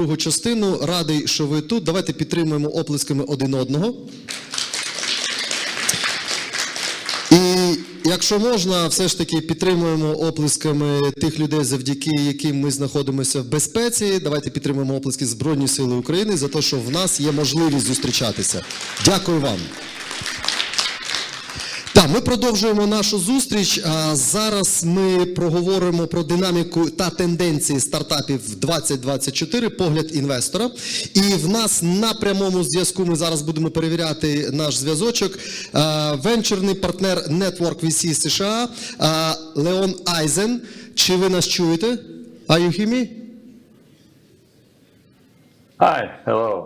другу частину. Радий, що ви тут. Давайте підтримуємо оплесками один одного. І якщо можна, все ж таки підтримуємо оплесками тих людей, завдяки яким ми знаходимося в безпеці. Давайте підтримуємо оплески Збройні Сили України за те, що в нас є можливість зустрічатися. Дякую вам. Так, ми продовжуємо нашу зустріч. Зараз ми проговоримо про динаміку та тенденції стартапів 2024, погляд інвестора. І в нас на прямому зв'язку ми зараз будемо перевіряти наш зв'язочок. Венчурний партнер Network VC США Леон Айзен. Чи ви нас чуєте? Are you hear me? Hi, hello.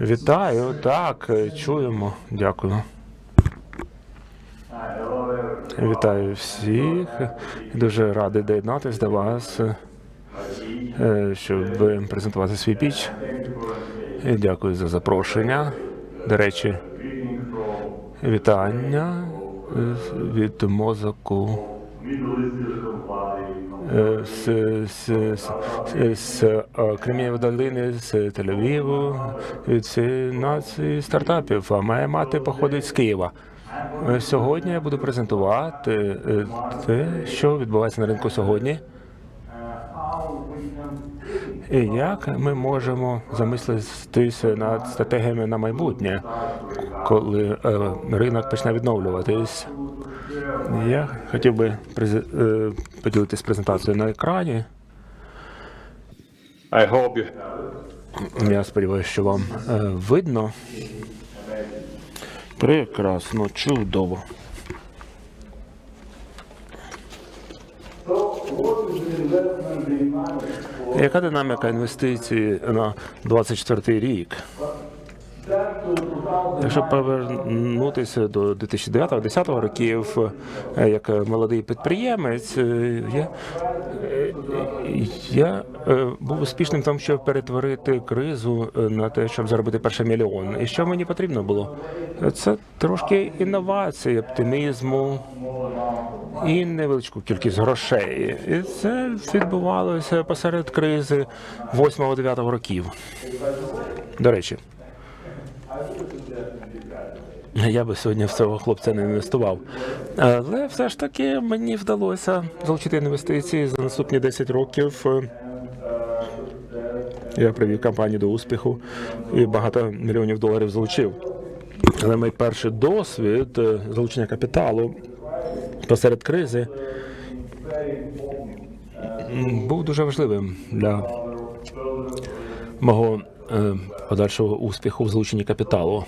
Вітаю, так, чуємо. Дякую. Вітаю всіх. Дуже радий доєднатися до вас, е, щоб презентувати свій піч. Дякую за запрошення. До речі, вітання е, від мозоку. Е, з, з, з, з Кремнієвої долини, з Тель-Авіву, від нації стартапів. А моя мати походить з Києва. Е, Сьогодні я буду презентувати е, те, що відбувається на ринку сьогодні. І як ми можемо замислитися над стратегіями на майбутнє, коли е, ринок почне відновлюватись. Я хотів би поділитись презентацією на екрані. I hope you Я сподіваюся, що вам видно. Прекрасно, чудово. Яка динаміка інвестицій на 24 рік? Якщо повернутися до 2009-2010 років, е, як молодий підприємець, е, я, е, я був успішним в тому, щоб перетворити кризу е, на те, щоб заробити перший мільйон. І що мені потрібно було? Це трошки інновації, оптимізму і невеличку кількість грошей. І це відбувалося посеред кризи 8-9 років. До речі. Я би сьогодні в цього хлопця не інвестував. Але все ж таки мені вдалося залучити інвестиції за наступні 10 років. Я привів компанію до успіху і багато мільйонів доларів залучив. Але мій перший досвід е, залучення капіталу посеред кризи був дуже важливим для мого е, подальшого успіху в залученні капіталу.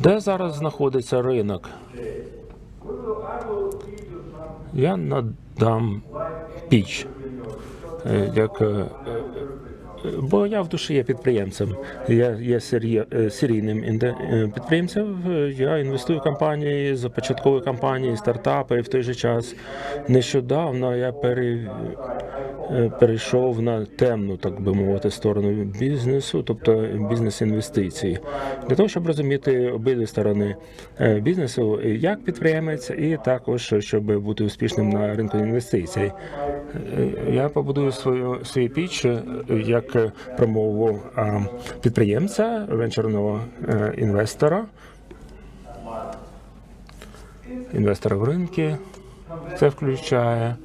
Де зараз знаходиться ринок? Я надам піч. Е, Як, е, бо я в душі є підприємцем. Я є е, серійним підприємцем. Я інвестую в компанії, започатковую компанії, стартапи. І в той же час нещодавно я пере, перейшов на темну, так би мовити, сторону бізнесу, тобто бізнес-інвестиції, для того, щоб розуміти обидві сторони е, бізнесу, як підприємець, і також щоб бути успішним на ринку інвестицій. Е, Я побудую свою свій піч е, як е, промову підприємця, венчурного е, інвестора, інвестора в ринки. Це включає е,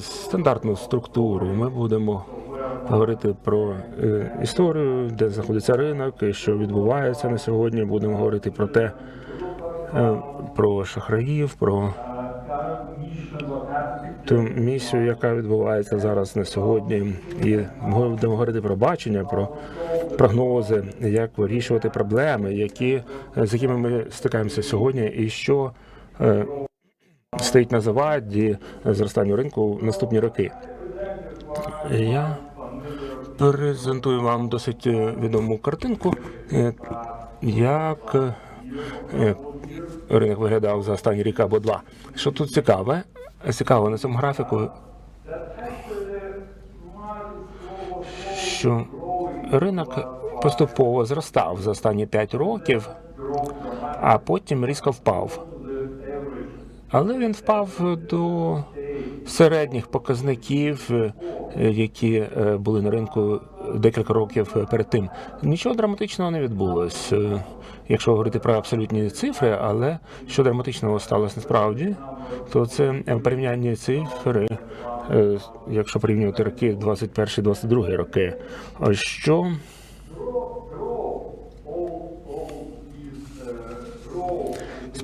стандартну структуру. Ми будемо говорити про е, історію, де знаходиться ринок, і що відбувається на сьогодні. Будемо говорити про те, е, про шахраїв, про ту місію, яка відбувається зараз на сьогодні, і будемо говорити про бачення, про прогнози, як вирішувати проблеми, які з якими ми стикаємося сьогодні, і що е, стоїть на заваді зростанню ринку в наступні роки. Я презентую вам досить е, відому картинку, е, як е, ринок виглядав за останні рік або два. Що тут цікаве? Цікаво на цьому графіку, що ринок поступово зростав за останні 5 років, а потім різко впав. Але він впав до середніх показників, е, які е, були на ринку декілька років перед тим. Нічого драматичного не відбулось, е, якщо говорити про абсолютні цифри, але що драматичного сталося насправді, то це порівняння цифри, якщо порівнювати роки 21-22 роки. Що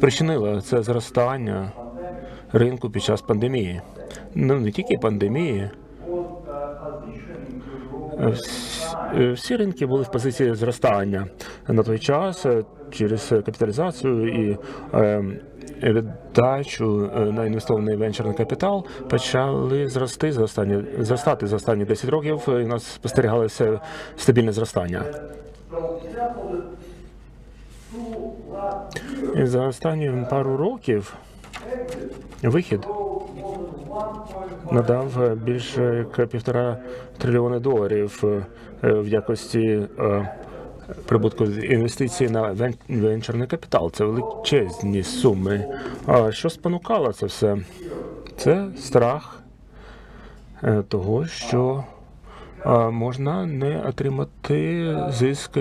спричинило це зростання ринку під час пандемії. Ну не тільки пандемії. Вс- Всі ринки були в позиції зростання на той час е, через капіталізацію і е, віддачу е, на інвестований венчурний капітал почали зрости за останні зростати за останні 10 років. І у нас спостерігалося стабільне зростання. І за останні пару років вихід надав більше як півтора трильйони доларів е, в якості е, прибутку з інвестицій на вен- венчурний капітал. Це величезні суми. А що спонукало це все? Це страх е, того, що можна не отримати зиск,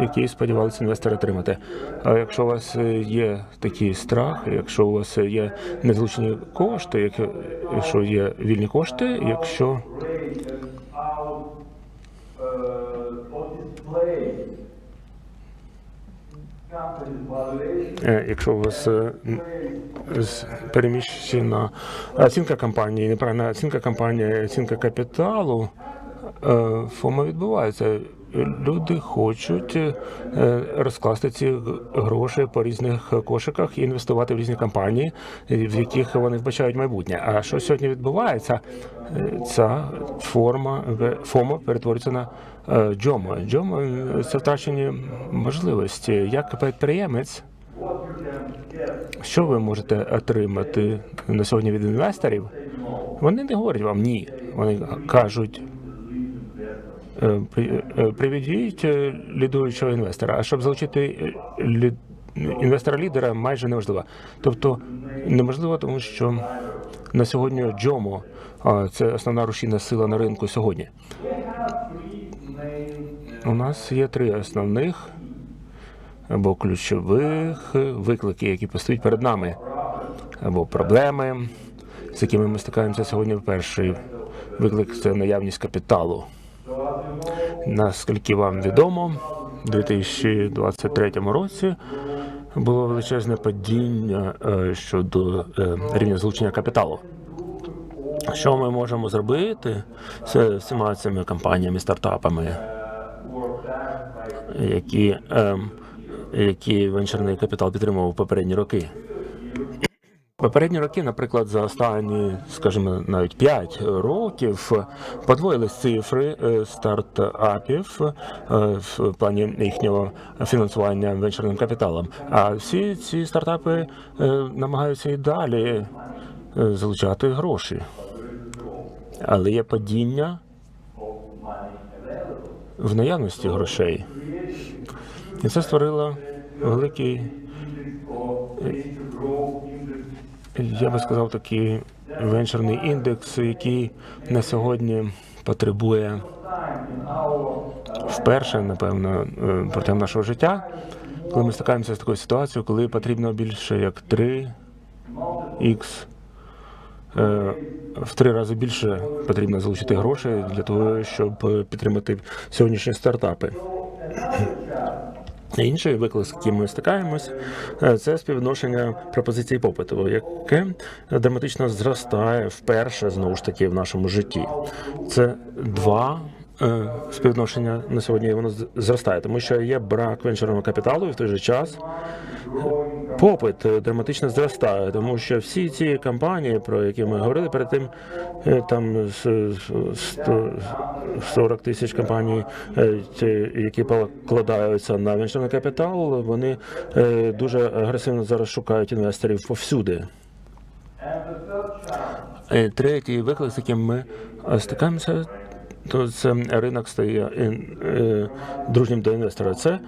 який сподівалися інвестори отримати. А якщо у вас є такий страх, якщо у вас є незлучені кошти, якщо є вільні кошти, якщо Е, Якщо у вас е, переміщена оцінка компанії, неправильна оцінка компанії, оцінка капіталу, ФОМа відбувається. Люди хочуть е, розкласти ці гроші по різних кошиках і інвестувати в різні компанії, в яких вони вбачають майбутнє. А що сьогодні відбувається? Е, Ця форма ФОМа перетворюється на е, джомо. Джомо е, це втрачені можливості. Як підприємець, що ви можете отримати на сьогодні від інвесторів? Вони не говорять вам ні. Вони кажуть. Е, е, Приведіть е, лідуючого інвестора. А щоб залучити інвестора-лідера майже неможливо. Тобто неможливо, тому що на сьогодні Джомо це основна рушійна сила на ринку сьогодні. У нас є три основних або ключових виклики, які постають перед нами, або проблеми, з якими ми стикаємося сьогодні. Перший виклик це наявність капіталу. Наскільки вам відомо, у 2023 році було величезне падіння е, щодо е, рівня залучення капіталу. Що ми можемо зробити з всіма цими компаніями, стартапами, які, ем, які венчурний капітал підтримував попередні роки? Попередні роки, наприклад, за останні, скажімо, навіть 5 років подвоїлись цифри е, стартапів е, в плані їхнього фінансування венчурним капіталом. А всі ці стартапи е, намагаються і далі залучати гроші. Але є падіння в наявності грошей. І це створило великий я би сказав, такий венчурний індекс, який на сьогодні потребує вперше, напевно, е, протягом нашого життя, коли ми стикаємося з такою ситуацією, коли потрібно більше як 3 х в три рази більше потрібно залучити грошей для того, щоб е, підтримати сьогоднішні стартапи. Інший виклик, з яким ми стикаємось, е, це співвідношення пропозиції попиту, яке драматично зростає вперше знову ж таки в нашому житті. Це два е, співвідношення на сьогодні. Воно зростає, тому що є брак венчурного капіталу, і в той же час попит е, драматично зростає, тому що всі ці компанії, про які ми говорили перед тим, е, там з- з- сто- 40 тисяч компаній, е, які покладаються на венчурний капітал, вони дуже агресивно зараз шукають інвесторів повсюди. Третій виклик, з яким ми стикаємося, то це ринок стає дружнім до інвестора. Це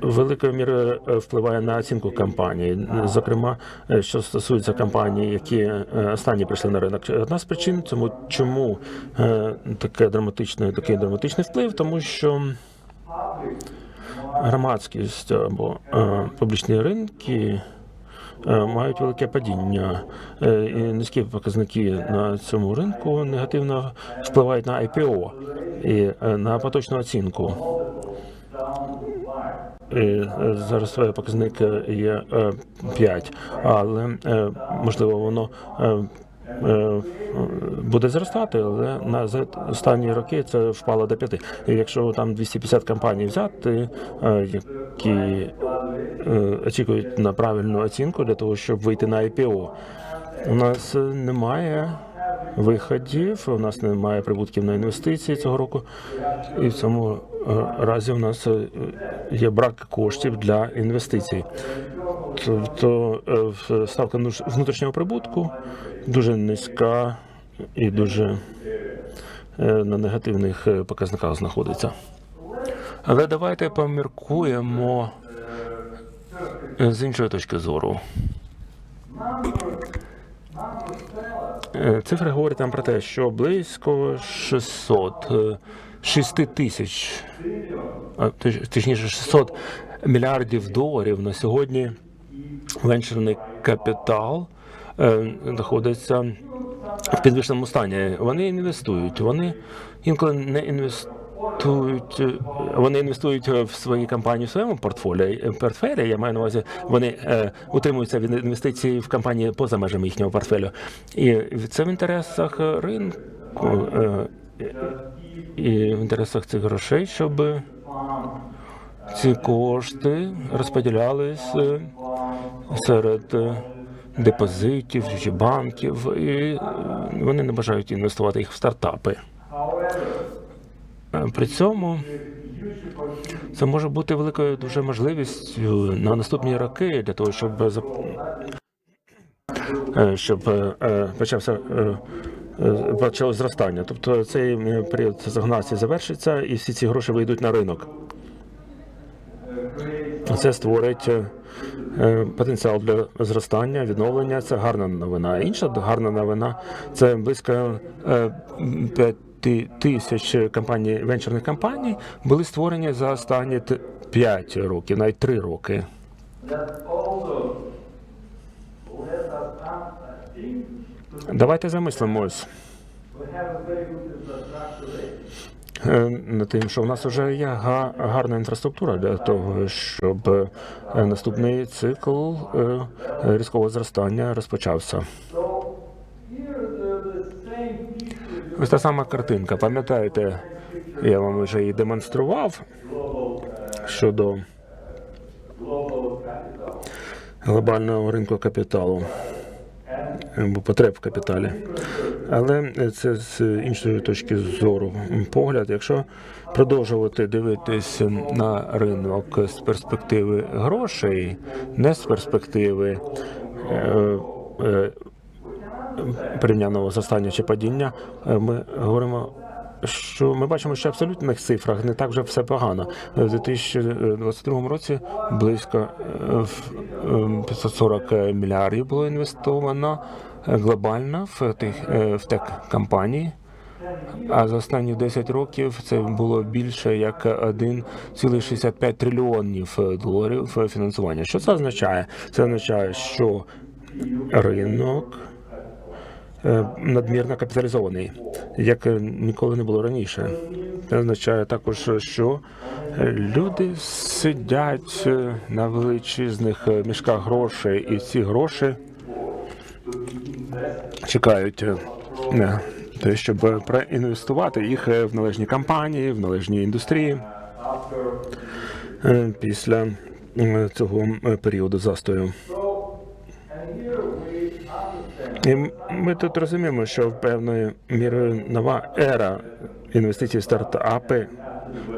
великою мірою е, впливає на оцінку компанії. Зокрема, е, що стосується компаній, які е, останні прийшли на ринок. Одна з причин цьому, чому таке драматичне, такий драматичний вплив, тому що громадськість або публічні ринки мають велике падіння, і низькі показники на цьому ринку негативно впливають на IPO і на поточну оцінку. І е, зараз показник е, є е, 5, але е, можливо воно буде зростати, але на останні роки це впало до 5. І якщо там 250 компаній взяти, які очікують на правильну оцінку для того, щоб вийти на IPO, у нас немає виходів, у нас немає прибутків на інвестиції цього року, і в цьому разі у нас е, є брак коштів для інвестицій. Тобто е, ставка внутрішнього прибутку дуже низька і дуже е, на негативних е, показниках знаходиться. Але давайте поміркуємо е, з іншої точки зору. Е, Цифри говорять нам про те, що близько 600, е, 6 тисяч, точніше 600 мільярдів доларів на сьогодні венчурний капітал е, знаходиться в підвищеному стані. Вони інвестують, вони інколи не інвестують, е, вони інвестують в свої компанії в своєму портфолі. портфелі. Я маю на увазі, вони е, утримуються від інвестицій в компанії поза межами їхнього портфелю. І це в інтересах ринку е, і в інтересах цих грошей, щоб ці кошти розподілялись е, серед депозитів чи банків, і вони не бажають інвестувати їх в стартапи. Е, При цьому це може бути великою дуже можливістю на наступні роки для того, щоб е, щоб е, почався е, е, зростання. Тобто цей е, період загнації завершиться, і всі ці гроші вийдуть на ринок. Це створить е, потенціал для зростання, відновлення. Це гарна новина. Інша гарна новина це близько е, п'яти тисяч компаній, венчурних компаній були створені за останні 5 років, навіть 3 роки. Е, над тим, що в нас вже є га- гарна інфраструктура для того, щоб е, наступний цикл е, різкого зростання розпочався. Ось та сама картинка. Пам'ятаєте, я вам вже її демонстрував щодо глобального ринку капіталу потреб в капіталі. Але це з іншої точки зору погляд. Якщо продовжувати дивитись на ринок з перспективи грошей, не з перспективи е, е, зростання чи падіння, е, ми говоримо. Що ми бачимо, що в абсолютних цифрах не так вже все погано. В 2022 році близько е, в, е, 540 мільярдів було інвестовано е, глобально в тих е, в тек компанії. А за останні 10 років це було більше як 1,65 трильйонів доларів фінансування. Що це означає? Це означає, що ринок надмірно капіталізований, як е, ніколи не було раніше. Це означає також, що е, люди сидять е, на величезних е, мішках грошей, і ці гроші чекають е, те, щоб е, проінвестувати їх е, в належні компанії, в належні індустрії е, після е, цього е, періоду застою. І ми тут розуміємо, що певною мірою нова ера інвестицій в стартапи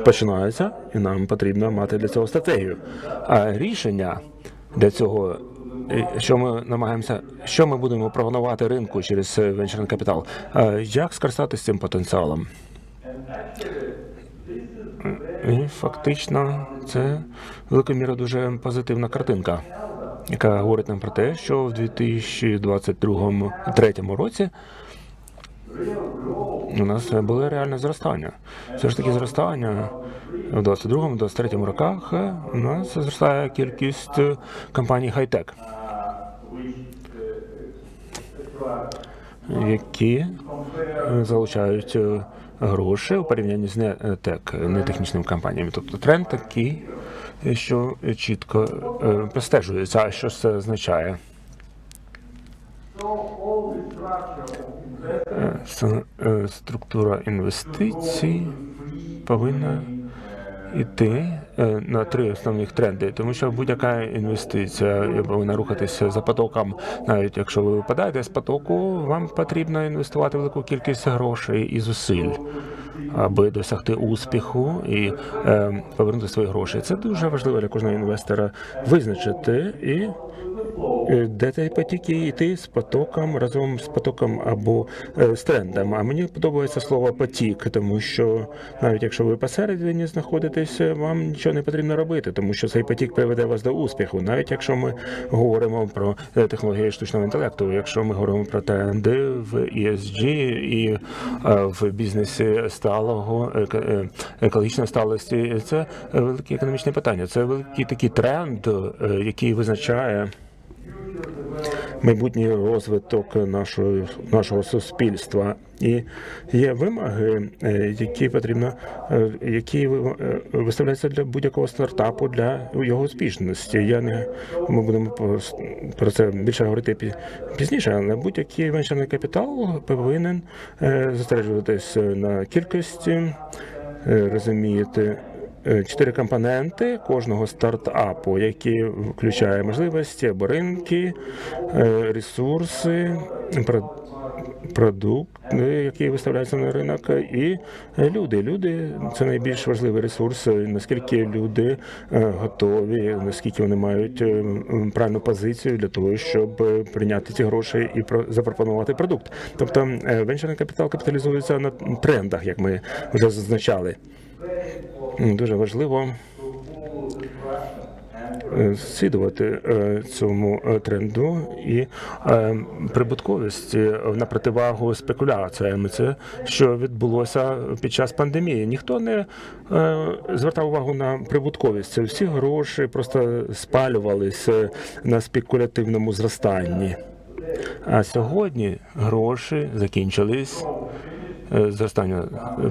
починається, і нам потрібно мати для цього стратегію. А рішення для цього, е, що ми намагаємося, що ми будемо пропонувати ринку через е, венчурний капітал, е, як скористатися цим потенціалом? І фактично це великою мірою дуже позитивна картинка, яка говорить нам про те, що в 2022-2023 році у нас було реальне зростання. Все ж таки зростання в 22-23 роках у нас зростає кількість компаній хай-тек, які залучають гроші у порівнянні з не тек, компаніями. Тобто тренд такий, що чітко е, простежується. Що це означає? Е, е, Структура інвестицій повинна йти е, на три основних тренди, тому що будь-яка інвестиція повинна рухатися за потоком. Навіть якщо ви випадаєте з потоку, вам потрібно інвестувати велику кількість грошей і зусиль, аби досягти успіху і е, повернути свої гроші. Це дуже важливо для кожного інвестора визначити і Е, де цей потік і йти з потоком разом з потоком або е, з трендом. А мені подобається слово потік, тому що навіть якщо ви посередині знаходитесь, вам нічого не потрібно робити, тому що цей потік приведе вас до успіху. Навіть якщо ми говоримо про е, технології штучного інтелекту, якщо ми говоримо про тренди в ESG і в бізнесі сталого еко- е, екологічної сталості, це велике економічне питання. Це великий такий тренд, е, який визначає майбутній розвиток нашого, нашого суспільства. І є вимоги, е, які потрібно, е, які е, виставляються для будь-якого стартапу для його успішності. Я не ми будемо про- це більше говорити пізніше, але будь-який венчурний капітал повинен зосереджуватись на кількості, розумієте. е, Чотири компоненти кожного стартапу, які включає можливості або ринки, е, ресурси, про- продукти, які виставляються на ринок, і е, люди. Люди це найбільш важливий ресурс. е, Наскільки люди е, готові, наскільки вони мають е, правильну позицію для того, щоб е, прийняти ці гроші і про- запропонувати продукт. Тобто е, венчурний капітал капіталізується на трендах, як ми вже зазначали. Дуже важливо е, слідувати е, цьому е, тренду і прибутковість на противагу спекуляціям. Це що відбулося під час пандемії. Ніхто не звертав увагу на прибутковість. Всі гроші просто спалювалися на спекулятивному зростанні. А сьогодні гроші закінчились. Е, Зростання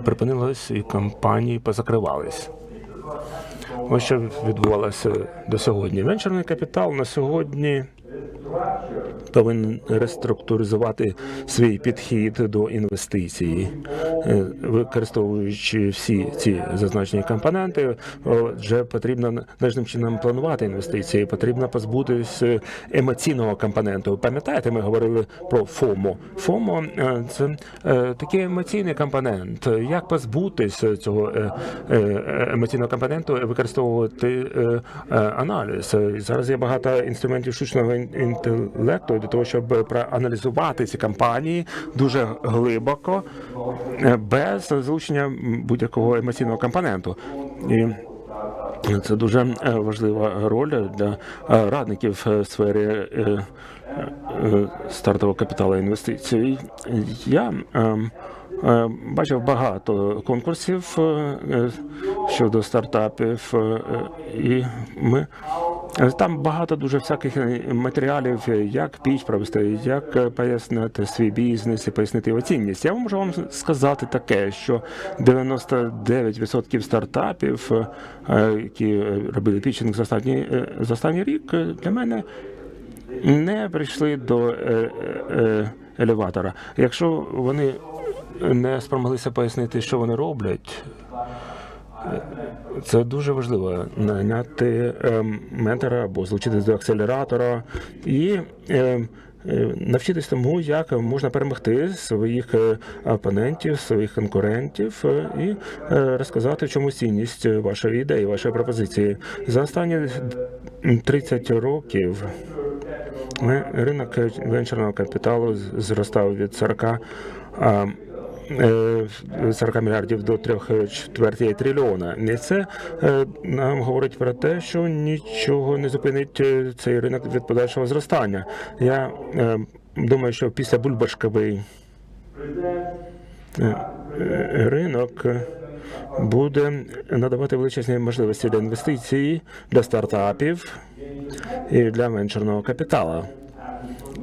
припинилось і компанії позакривались. Ось що відбувалося до сьогодні. Венчурний капітал на сьогодні повинен реструктуризувати свій підхід до інвестицій, Е, використовуючи всі ці зазначені компоненти, вже потрібно належним чином планувати інвестиції. Потрібно позбутись емоційного компоненту. Пам'ятаєте, ми говорили про ФОМО. ФОМО е, це е, такий емоційний компонент. Як позбутись цього е, е, емоційного компоненту, використовувати е, е, аналіз. Е, Зараз є багато інструментів штучного ін- інтелекту для того, щоб проаналізувати ці компанії дуже глибоко, е, без залучення будь-якого емоційного компоненту. І це дуже е, важлива роль для е, радників в сфері стартового капіталу інвестицій. Я ем, бачив багато конкурсів щодо стартапів, і ми там багато дуже всяких е, матеріалів, е, як піч провести, як е, пояснити свій бізнес і пояснити його цінність. Я можу вам сказати таке, що 99% стартапів, які робили пічинг за останній, за останній рік, для мене не прийшли до елеватора. Якщо вони не спромоглися пояснити, що вони роблять, це дуже важливо наняти е, ментора або залучитись до акселератора і е, е, навчитись тому, як можна перемогти своїх е, опонентів, своїх конкурентів е, і розказати, в чому цінність вашої ідеї, вашої пропозиції. За останні 30 років ринок венчурного капіталу зростав від 40 а, е, 40 мільярдів до 3 чвертей трильйона. І це е, нам говорить про те, що нічого не зупинить е, цей ринок від подальшого зростання. Я е, думаю, що після бульбашковий е, е, ринок буде надавати величезні можливості для інвестицій, для стартапів і для венчурного капіталу.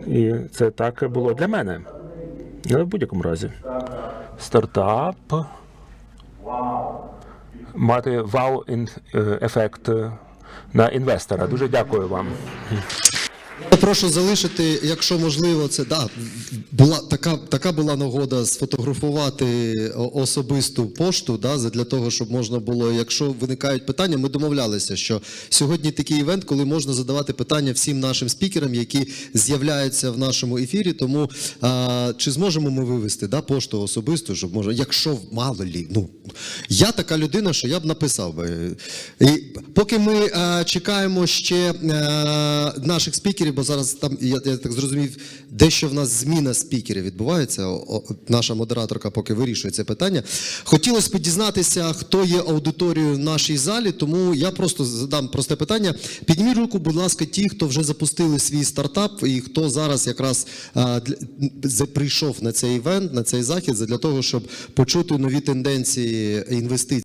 І це так було для мене. Але в будь-якому разі. Стартап мати вау-ефект на інвестора. Дуже дякую вам. Прошу залишити, якщо можливо, це да, була така, така була нагода сфотографувати особисту пошту, да, для того, щоб можна було, якщо виникають питання, ми домовлялися, що сьогодні такий івент, коли можна задавати питання всім нашим спікерам, які з'являються в нашому ефірі. Тому а, чи зможемо ми вивести да, пошту особисту, щоб може, якщо мало лі, ну я така людина, що я б написав би. І поки ми е, чекаємо ще е, наших спікерів, бо зараз там я, я так зрозумів, дещо в нас зміна спікерів відбувається. О, наша модераторка поки вирішує це питання. Хотілося б дізнатися, хто є аудиторією в нашій залі, тому я просто задам просте питання. Підніміть руку, будь ласка, ті, хто вже запустили свій стартап, і хто зараз якраз е, для, прийшов на цей івент, на цей захід, для того, щоб почути нові тенденції інвестицій.